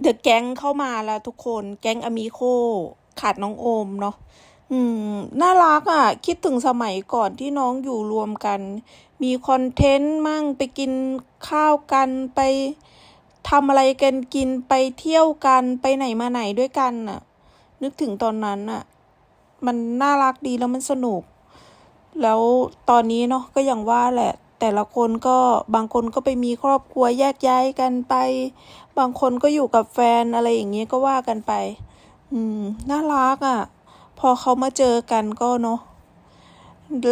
เดอะแก๊งเข้ามาแล้วทุกคนแก๊งอมิโคขาดน้องโอมเนาะอืม น่ารักอะ คิดถึงสมัยก่อนที่น้องอยู่รวมกัน มีคอนเทนต์มั่งไปกินข้าวกันไปทำอะไรกันกินไปเที่ยวกันไปไหนมาไหนด้วยกันน่ะ นึกถึงตอนนั้นน่ะ มันน่ารักดีแล้วมันสนุก แล้วตอนนี้เนาะก็อย่างว่าแหละ แต่ละคนก็บางคนก็ไปมีครอบครัวแยกย้ายกันไป บางคนก็อยู่กับแฟนอะไรอย่างเงี้ยก็ว่ากันไป อืม น่ารักอะ่ะ พอเขามาเจอกันก็เนาะ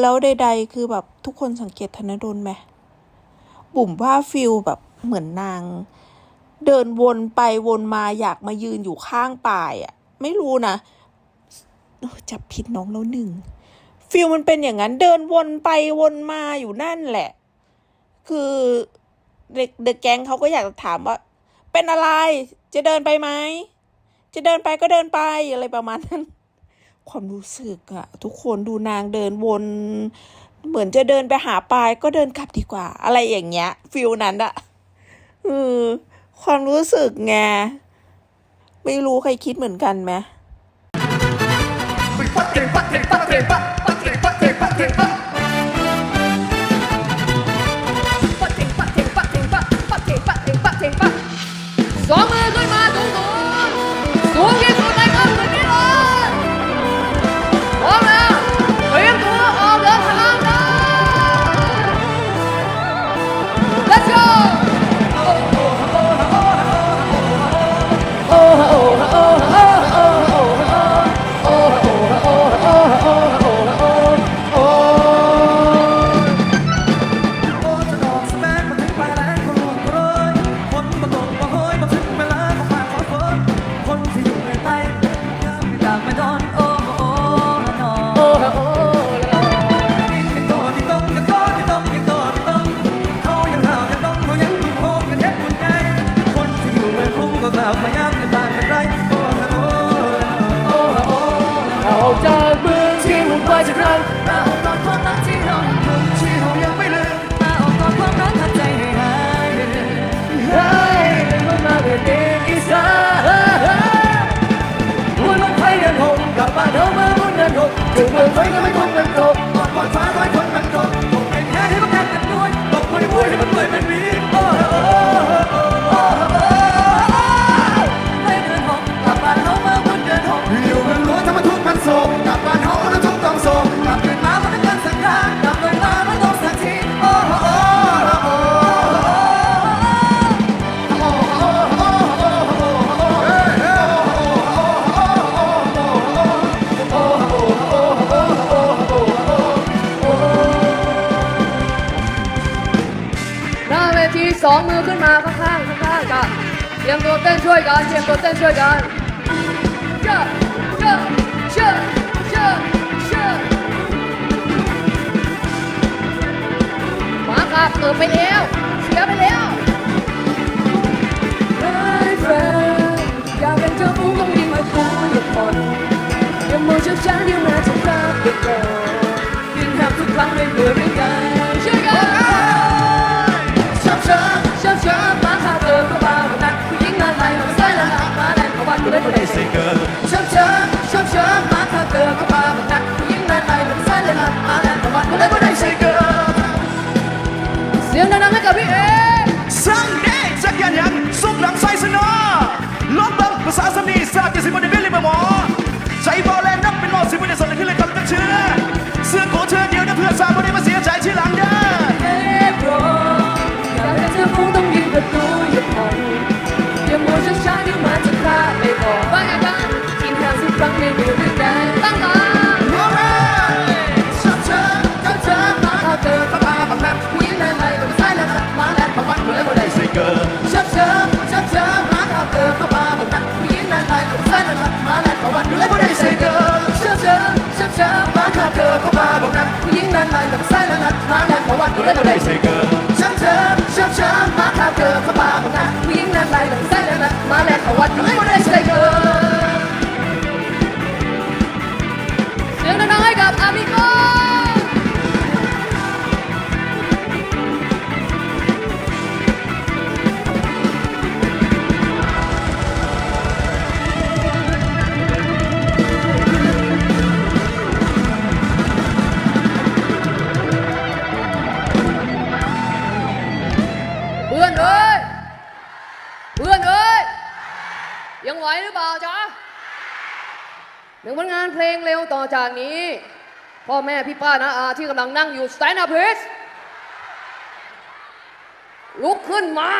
แล้วใดๆคือแบบทุกคนสังเกตธนดลไหมบุ๋มว่าฟิลแบบเหมือนนาง เดินวนไปวนมาอยากมายืนอยู่ข้างป่ายอะ่ะ ไม่รู้นะจับผิดน้องแล้วหนึ่งฟิลมันเป็นอย่างนั้นเดินวนไปวนมาอยู่นั่นแหละ คือเด็กเด็กแก๊งเขาก็อยากจะถามว่า เป็นอะไรจะเดินไปไหมจะเดินไปก็เดินไปอะไรประมาณนั้น ความรู้สึกอะทุกคนดูนางเดินวน เหมือนจะเดินไปหาปลายก็เดินกลับดีกว่า อะไรอย่างเงี้ยฟิลนั้นอะเออความรู้สึกไงไม่รู้ใครคิดเหมือนกันไหม รียมตัวเต้นช่วยกันเตรียมตัวเต้นช่วยกันเชิญเชิญเชิญเชิญเชิญหมาขับเกิดไปแล้วเสียไปแล้ว เข้ามาบอกนักผู้หญิงนั้นมายกับสายแล้นัดมาแล้วเพราะว่าตัวเล็กเราได้ใช่เกินช้ำเชิมช้ำชิำมาข้าวเกินเข้ามาบอกนักผู้หญิงนั้นมายกับสายแล้นัดมาแล้วเพราะวัดด้ึงผลงานเพลงเร็วต่อจากนี้ พ่อแม่พี่ป้านาอาที่กำลังนั่งอยู่ stand up please ลุกขึ้นมา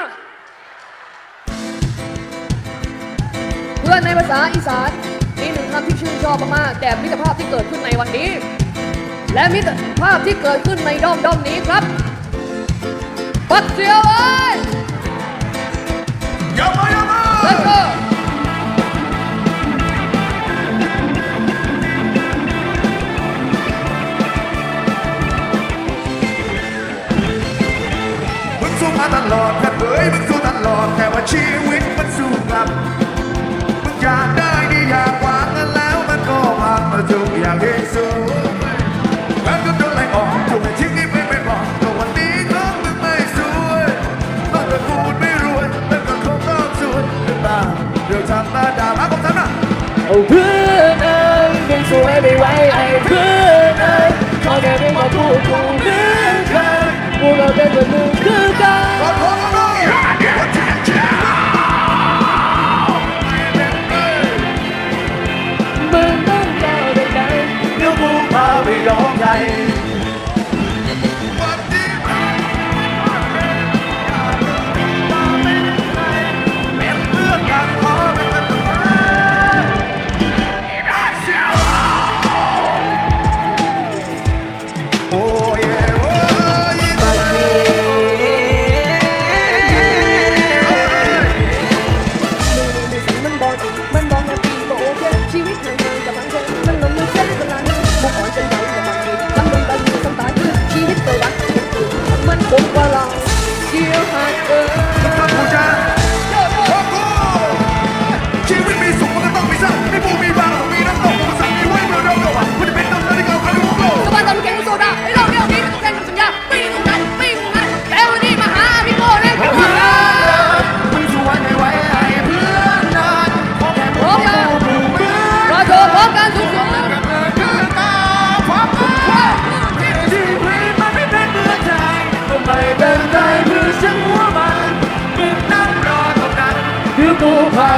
เพื่อนในภาษาอีสานมีหนึ่งคำที่ชื่นชอบมากๆแต่มิตรภาพที่เกิดขึ้นในวันนี้ และมิตรภาพที่เกิดขึ้นในด้อมด้อมนี้ครับ ปักเสียวไว้ย มาตลอดแค่เผยมึงสู้ตลอดแต่ว่าชีวิตมันสู้กลับมึงอยากได้ดีอยากหวังกันแล้วมันก็พังมาทุกอย่างที่สูงแล้วก็โดนไล่ออกถูกแต่ทิ้งนี่ไม่ไม่บอกก็วันนี้ก็มึงไม่สวยต้องตระกูลไม่รวยแล้วก็คงต้องสวยหรือเปล่าเรื่องธรรมดามาผมทำนะเอาเพื่อนเอ้ยยังสวยไม่ไหวไอ้เพื่อนเอ้ยขอแค่ไม่มาพูดถูกเรื่องใคร พวกเรา เ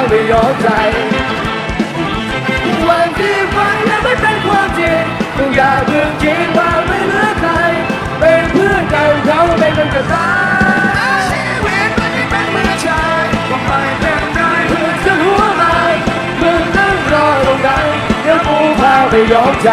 ไปยอมใจ วันที่ฝันยังไม่เป็นความจริงทุกอย่าเรื่งจริงว่าไม่เหลือใคร เป็นเพื่อนกันเขาเป็นกันจะตายชีวิตมันไม่เป็นเหมือนใจก็ไม่เป็นไรเพื่อนจะรู้ไหมมึงนั่งรอตรงนั้นเดี๋ยวกูพาไปยอมใจ